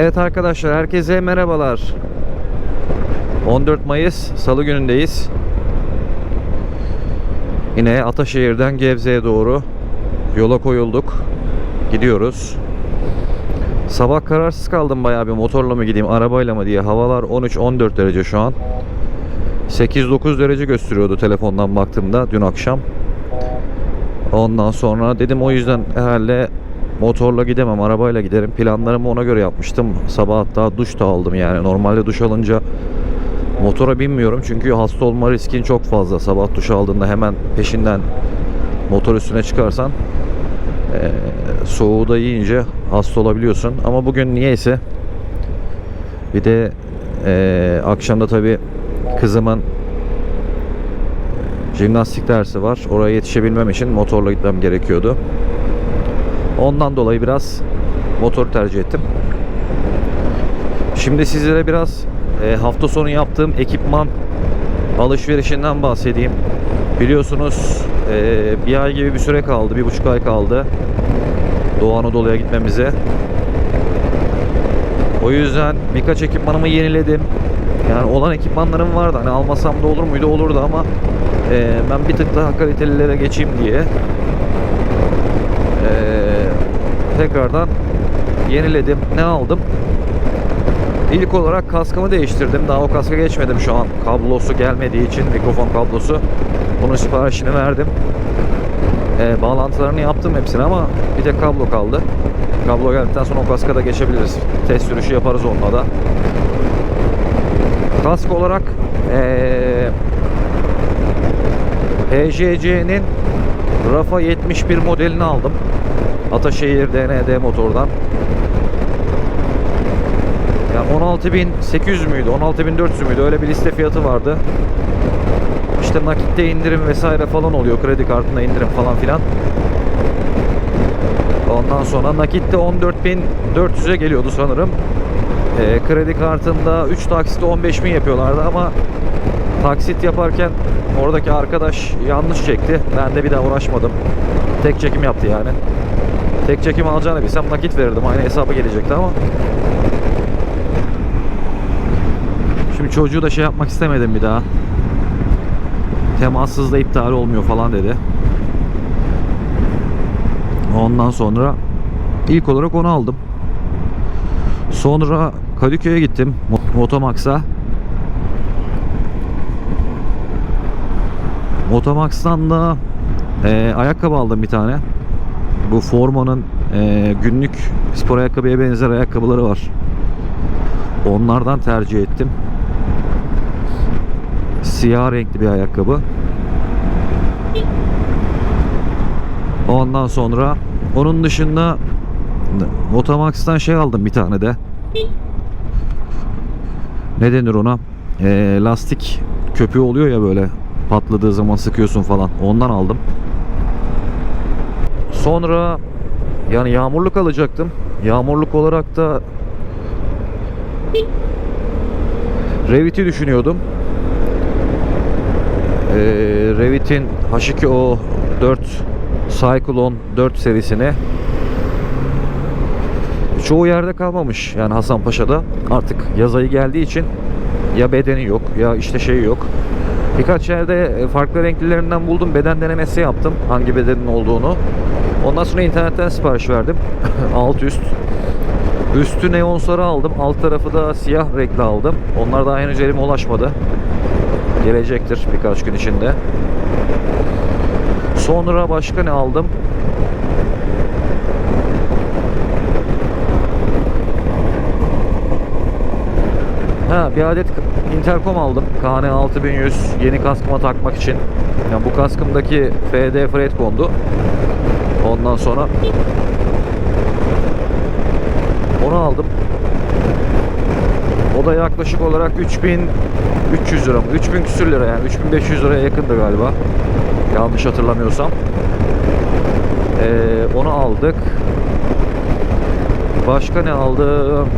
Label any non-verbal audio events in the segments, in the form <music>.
Evet arkadaşlar herkese merhabalar. 14 Mayıs Salı günündeyiz. Yine Ataşehir'den Gebze'ye doğru yola koyulduk. Gidiyoruz. Sabah kararsız kaldım bayağı bir motorla mı gideyim arabayla mı diye. Havalar 13-14 derece şu an. 8-9 derece gösteriyordu telefondan baktığımda dün akşam. Ondan sonra dedim o yüzden herhalde motorla gidemem arabayla giderim. Planlarımı ona göre yapmıştım. Sabah hatta duş da aldım yani. Normalde duş alınca motora binmiyorum çünkü hasta olma riskin çok fazla. Sabah duş aldığında hemen peşinden motor üstüne çıkarsan eee soğuğu da yiyince hasta olabiliyorsun. Ama bugün niyeyse bir de eee akşamda tabi kızımın jimnastik dersi var. Oraya yetişebilmem için motorla gitmem gerekiyordu. Ondan dolayı biraz motor tercih ettim. Şimdi sizlere biraz e, hafta sonu yaptığım ekipman alışverişinden bahsedeyim. Biliyorsunuz e, bir ay gibi bir süre kaldı, bir buçuk ay kaldı Doğu Anadolu'ya gitmemize. O yüzden birkaç ekipmanımı yeniledim. Yani olan ekipmanlarım vardı. Hani almasam da olur muydu? Olurdu ama e, ben bir tık daha kalitelilere geçeyim diye e, tekrardan yeniledim. Ne aldım? İlk olarak kaskımı değiştirdim. Daha o kaska geçmedim şu an. Kablosu gelmediği için mikrofon kablosu. Bunun siparişini verdim. E, bağlantılarını yaptım hepsini ama bir tek kablo kaldı. Kablo geldikten sonra o kaska da geçebiliriz. Test sürüşü yaparız onunla da. Kask olarak eee PJC'nin Rafa 71 modelini aldım. Ataşehir DND motordan. Ya 16.800 müydü? 16.400 müydü? Öyle bir liste fiyatı vardı. İşte nakitte indirim vesaire falan oluyor. Kredi kartında indirim falan filan. Ondan sonra nakitte 14.400'e geliyordu sanırım. Ee, kredi kartında 3 taksitte 15.000 yapıyorlardı ama taksit yaparken oradaki arkadaş yanlış çekti. Ben de bir daha uğraşmadım. Tek çekim yaptı yani. Tek çekim alacağını bilsem nakit verirdim. Aynı hesaba gelecekti ama. Şimdi çocuğu da şey yapmak istemedim bir daha. Temassız da iptal olmuyor falan dedi. Ondan sonra ilk olarak onu aldım. Sonra Kadıköy'e gittim. Mo- Motomax'a. Motomax'tan da e, ayakkabı aldım bir tane. Bu Forma'nın e, günlük spor ayakkabıya benzer ayakkabıları var. Onlardan tercih ettim. Siyah renkli bir ayakkabı. Ondan sonra onun dışında Motomax'tan şey aldım bir tane de. Ne denir ona? Ee, lastik köpüğü oluyor ya böyle patladığı zaman sıkıyorsun falan. Ondan aldım. Sonra yani yağmurluk alacaktım. Yağmurluk olarak da Revit'i düşünüyordum. Ee, Revit'in H2O 4 Cyclone 4 serisini çoğu yerde kalmamış yani Hasanpaşa'da artık yaz ayı geldiği için ya bedeni yok ya işte şeyi yok. Birkaç yerde e, farklı renklilerinden buldum. Beden denemesi yaptım. Hangi bedenin olduğunu. Ondan sonra internetten sipariş verdim. <laughs> Alt üst. Üstü neon sarı aldım. Alt tarafı da siyah renkli aldım. Onlar daha henüz elime ulaşmadı. Gelecektir birkaç gün içinde. Sonra başka ne aldım? Ha bir adet interkom aldım. KN 6100 yeni kaskıma takmak için. Yani bu kaskımdaki FD Fred kondu. Ondan sonra onu aldım. O da yaklaşık olarak 3300 lira mı? 3000 küsür lira yani 3500 liraya yakındı galiba. Yanlış hatırlamıyorsam. Ee, onu aldık. Başka ne aldım?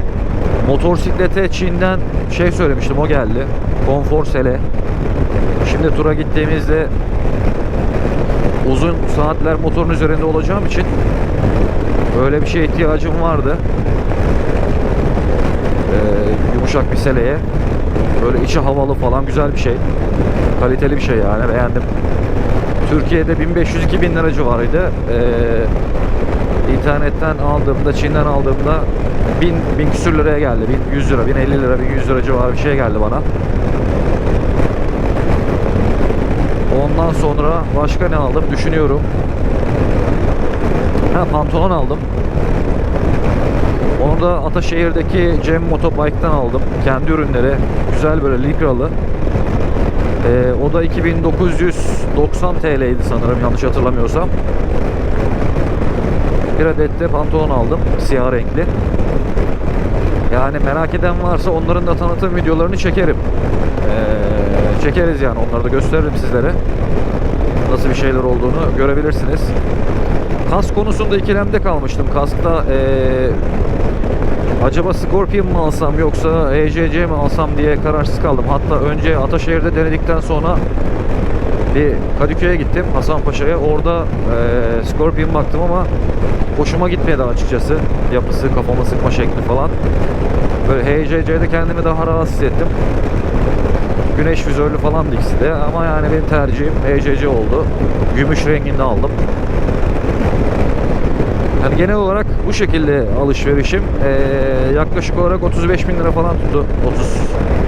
Motosiklete Çin'den şey söylemiştim o geldi. Konfor Sele. Şimdi tura gittiğimizde uzun saatler motorun üzerinde olacağım için öyle bir şeye ihtiyacım vardı. yumuşak bir seleye. Böyle içi havalı falan güzel bir şey. Kaliteli bir şey yani beğendim. Türkiye'de 1500-2000 lira civarıydı. Ee, internetten aldığımda, Çin'den aldığımda 1000, 1000 küsür liraya geldi. 1100 lira, 1050 lira, 1100 lira civarı bir şey geldi bana. Ondan sonra başka ne aldım düşünüyorum. Ha pantolon aldım. Onu da Ataşehir'deki Cem Motobike'dan aldım. Kendi ürünleri. Güzel böyle likralı. Ee, o da 2990 TL'ydi sanırım yanlış hatırlamıyorsam. Bir adet de pantolon aldım. Siyah renkli. Yani merak eden varsa onların da tanıtım videolarını çekerim. Çekeriz yani onları da gösteririm sizlere. Nasıl bir şeyler olduğunu görebilirsiniz. Kask konusunda ikilemde kalmıştım. Kaskta ee, acaba Scorpion mu alsam yoksa EJC mi alsam diye kararsız kaldım. Hatta önce Ataşehir'de denedikten sonra bir Kadıköy'e gittim Hasan Paşa'ya. Orada e, Scorpion baktım ama hoşuma gitmedi açıkçası. Yapısı, kafamı sıkma şekli falan. Böyle HJC'de kendimi daha rahat hissettim. Güneş vizörlü falan ikisi de ama yani benim tercihim HJC oldu. Gümüş renginde aldım. Yani genel olarak bu şekilde alışverişim. Ee, yaklaşık olarak 35 bin lira falan tuttu.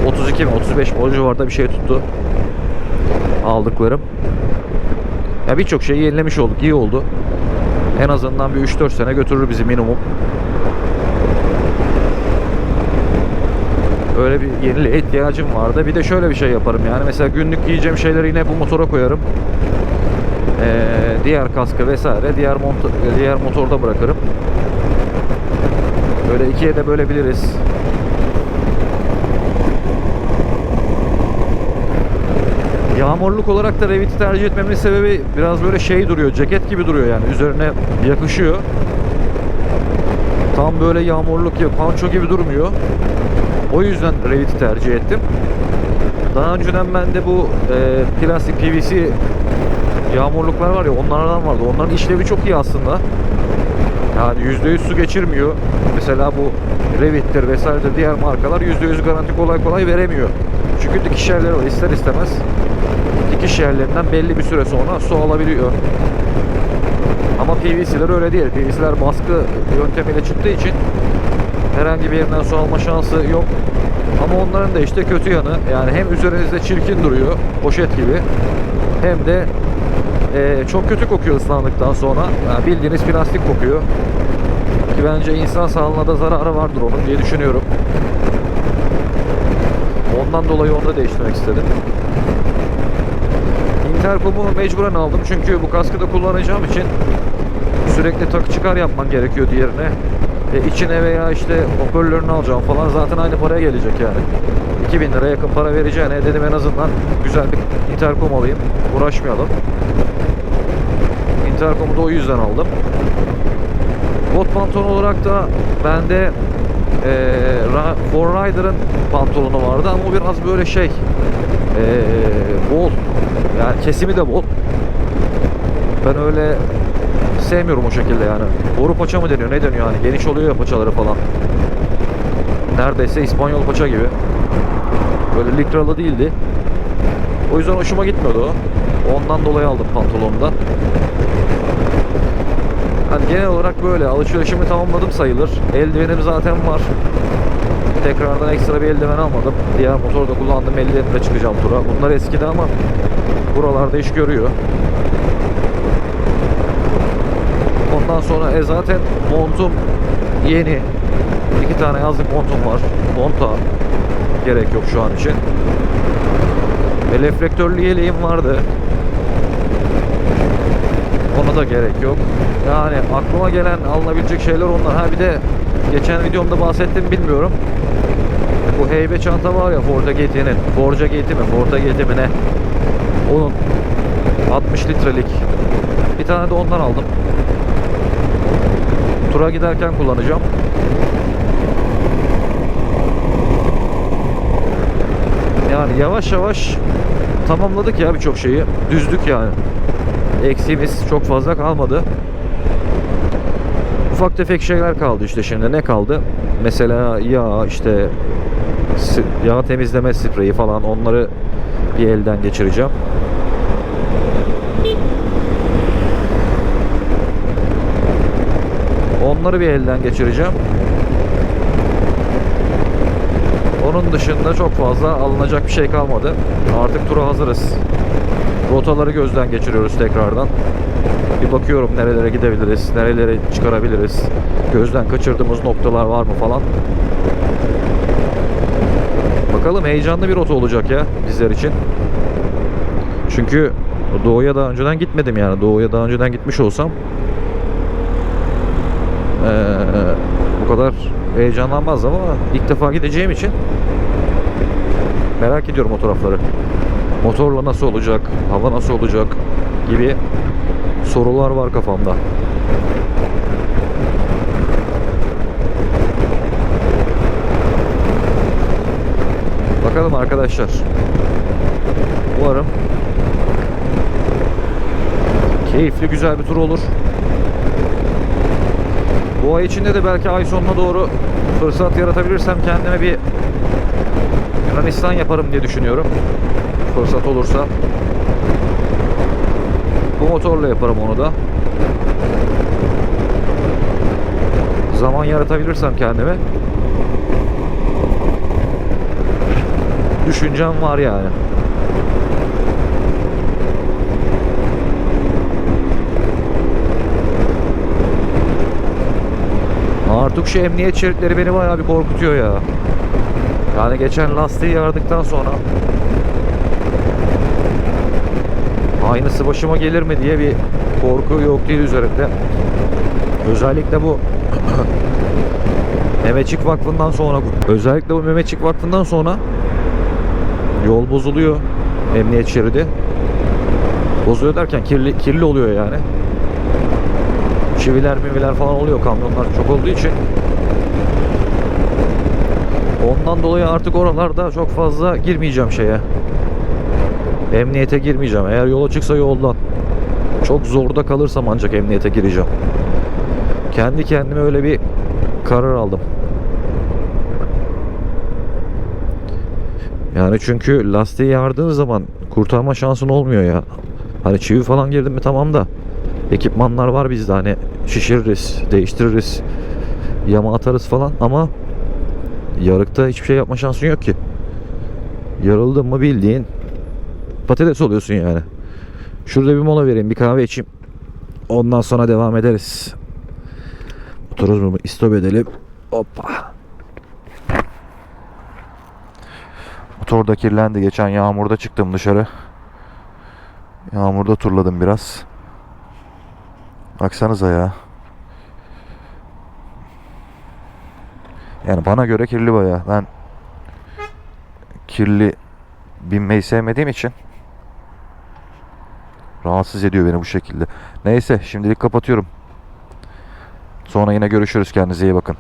30, 32 mi 35 mi o civarda bir şey tuttu. Aldıklarım. Ya birçok şeyi yenilemiş olduk. iyi oldu. En azından bir 3-4 sene götürür bizi minimum. Öyle bir yeniliğe ihtiyacım vardı. Bir de şöyle bir şey yaparım yani. Mesela günlük giyeceğim şeyleri yine bu motora koyarım. Ee, diğer kaskı vesaire diğer motor, diğer motorda bırakırım. Böyle ikiye de bölebiliriz. Yağmurluk olarak da Revit'i tercih etmemin sebebi biraz böyle şey duruyor, ceket gibi duruyor yani üzerine yakışıyor. Tam böyle yağmurluk ya panço gibi durmuyor. O yüzden Revit'i tercih ettim. Daha önceden bende bu e, plastik PVC yağmurluklar var ya onlardan vardı. Onların işlevi çok iyi aslında. Yani %100 su geçirmiyor. Mesela bu Revit'tir vesairedir diğer markalar %100 garanti kolay kolay veremiyor. Çünkü dikiş yerleri var ister istemez. Dikiş yerlerinden belli bir süre sonra su alabiliyor. Ama PVC'ler öyle değil. PVC'ler baskı yöntemiyle çıktığı için herhangi bir yerden su alma şansı yok. Ama onların da işte kötü yanı yani hem üzerinizde çirkin duruyor poşet gibi hem de e, çok kötü kokuyor ıslandıktan sonra. Yani bildiğiniz plastik kokuyor. Ki bence insan sağlığına da zararı vardır onun diye düşünüyorum. Ondan dolayı onu da değiştirmek istedim. Intercom'u mecburen aldım çünkü bu kaskı da kullanacağım için sürekli takı çıkar yapman gerekiyor diğerine. E, içine veya işte hoparlörünü alacağım falan zaten aynı paraya gelecek yani. 2000 lira yakın para vereceğine dedim en azından güzel bir intercom alayım. Uğraşmayalım. Intercom'u da o yüzden aldım. Bot pantolon olarak da bende e, Forrider'ın pantolonu vardı ama o biraz böyle şey e, bol yani kesimi de bol. Ben öyle sevmiyorum o şekilde yani. Boru paça mı deniyor ne deniyor yani geniş oluyor ya paçaları falan. Neredeyse İspanyol paça gibi. Böyle likralı değildi. O yüzden hoşuma gitmiyordu o. Ondan dolayı aldım pantolonu da. Hani genel olarak böyle alışverişimi tamamladım sayılır. Eldivenim zaten var. Tekrardan ekstra bir eldiven almadım. Diğer motorda kullandığım eldivenimle çıkacağım tura. Bunlar eskidi ama buralarda iş görüyor. Ondan sonra e zaten montum yeni. İki tane yazlık montum var. Monta gerek yok şu an için. Ve reflektörlü yeleğim vardı. Ona da gerek yok. Yani aklıma gelen alınabilecek şeyler onlar. Ha bir de geçen videomda bahsettim bilmiyorum. Bu heybe çanta var ya Forza GT'nin. Forza GT mi? Forza GT mi ne? Onun 60 litrelik. Bir tane de ondan aldım. Tura giderken kullanacağım. Yani yavaş yavaş tamamladık ya birçok şeyi. Düzdük yani. Eksiğimiz çok fazla kalmadı. Ufak tefek şeyler kaldı işte şimdi. Ne kaldı? mesela yağ işte yağ temizleme spreyi falan onları bir elden geçireceğim. Onları bir elden geçireceğim. Onun dışında çok fazla alınacak bir şey kalmadı. Artık tura hazırız. Rotaları gözden geçiriyoruz tekrardan. Bir bakıyorum nerelere gidebiliriz, nerelere çıkarabiliriz. Gözden kaçırdığımız noktalar var mı falan. Bakalım heyecanlı bir rota olacak ya bizler için. Çünkü Doğu'ya daha önceden gitmedim yani. Doğu'ya daha önceden gitmiş olsam bu kadar heyecanlanmaz ama ilk defa gideceğim için merak ediyorum o tarafları. Motorla nasıl olacak, hava nasıl olacak gibi sorular var kafamda. Bakalım arkadaşlar. Umarım keyifli güzel bir tur olur. Ay içinde de belki ay sonuna doğru fırsat yaratabilirsem kendime bir Yunanistan yaparım diye düşünüyorum. Fırsat olursa. Bu motorla yaparım onu da. Zaman yaratabilirsem kendime. Düşüncem var yani. Artık şu emniyet şeritleri beni bayağı bir korkutuyor ya. Yani geçen lastiği yardıktan sonra aynısı başıma gelir mi diye bir korku yok değil üzerimde. Özellikle bu <coughs> Mehmetçik Vakfı'ndan sonra özellikle bu Mehmetçik Vakfı'ndan sonra yol bozuluyor. Emniyet şeridi. Bozuluyor derken kirli kirli oluyor yani. Çiviler miviler falan oluyor kamyonlar çok olduğu için. Ondan dolayı artık oralarda çok fazla girmeyeceğim şeye. Emniyete girmeyeceğim. Eğer yola çıksa yoldan. Çok zorda kalırsam ancak emniyete gireceğim. Kendi kendime öyle bir karar aldım. Yani çünkü lastiği yardığın zaman kurtarma şansın olmuyor ya. Hani çivi falan girdi mi tamam da ekipmanlar var bizde hani şişiririz, değiştiririz, yama atarız falan ama yarıkta hiçbir şey yapma şansın yok ki. Yarıldın mı bildiğin patates oluyorsun yani. Şurada bir mola vereyim, bir kahve içeyim. Ondan sonra devam ederiz. Motorumuzu istop edelim. Hoppa. Motor da kirlendi. Geçen yağmurda çıktım dışarı. Yağmurda turladım biraz. Baksanıza ya. Yani bana göre kirli baya. Ben kirli binmeyi sevmediğim için rahatsız ediyor beni bu şekilde. Neyse şimdilik kapatıyorum. Sonra yine görüşürüz. Kendinize iyi bakın.